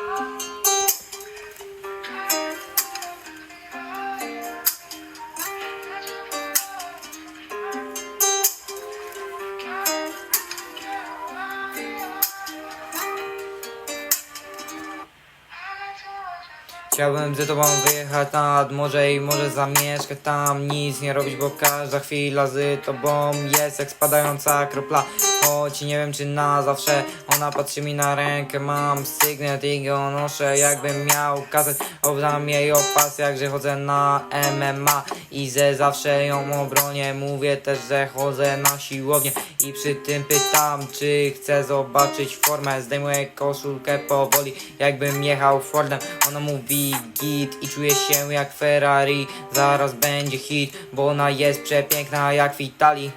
Música Chciałbym z tobą wyjechać nad morze i może zamieszkać tam. Nic nie robić, bo każda chwila z tobą jest jak spadająca kropla. Choć nie wiem czy na zawsze Ona patrzy mi na rękę, mam sygnet i go noszę Jakbym miał kazać, oddam jej o pasjach Że chodzę na MMA i ze zawsze ją obronię. Mówię też, że chodzę na siłownię. I przy tym pytam, czy chcę zobaczyć formę. Zdejmuję koszulkę powoli, jakbym jechał Fordem. Ona mówi git. I czuję się jak Ferrari. Zaraz będzie hit, bo ona jest przepiękna jak Vitali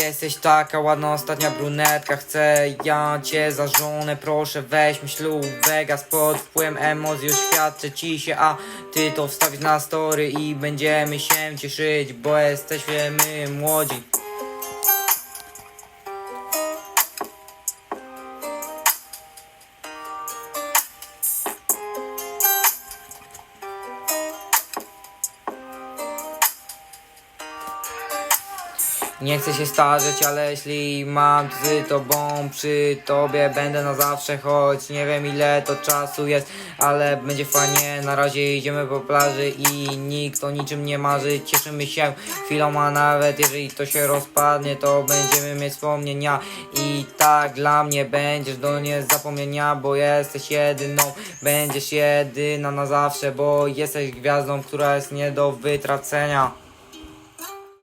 Jesteś taka ładna, ostatnia brunetka. Chcę ja cię za żonę Proszę weź mi ślub Vegas Pod wpływem emocji. Oświadczę ci się A ty to wstawisz na story I będziemy się cieszyć Bo jesteśmy my młodzi Nie chcę się starzeć, ale jeśli mam z tobą przy tobie będę na zawsze, choć nie wiem ile to czasu jest, ale będzie fajnie. Na razie idziemy po plaży i nikt o niczym nie marzy. Cieszymy się chwilą, a nawet jeżeli to się rozpadnie, to będziemy mieć wspomnienia. I tak dla mnie będziesz do niezapomnienia, bo jesteś jedyną, będziesz jedyna na zawsze, bo jesteś gwiazdą, która jest nie do wytracenia.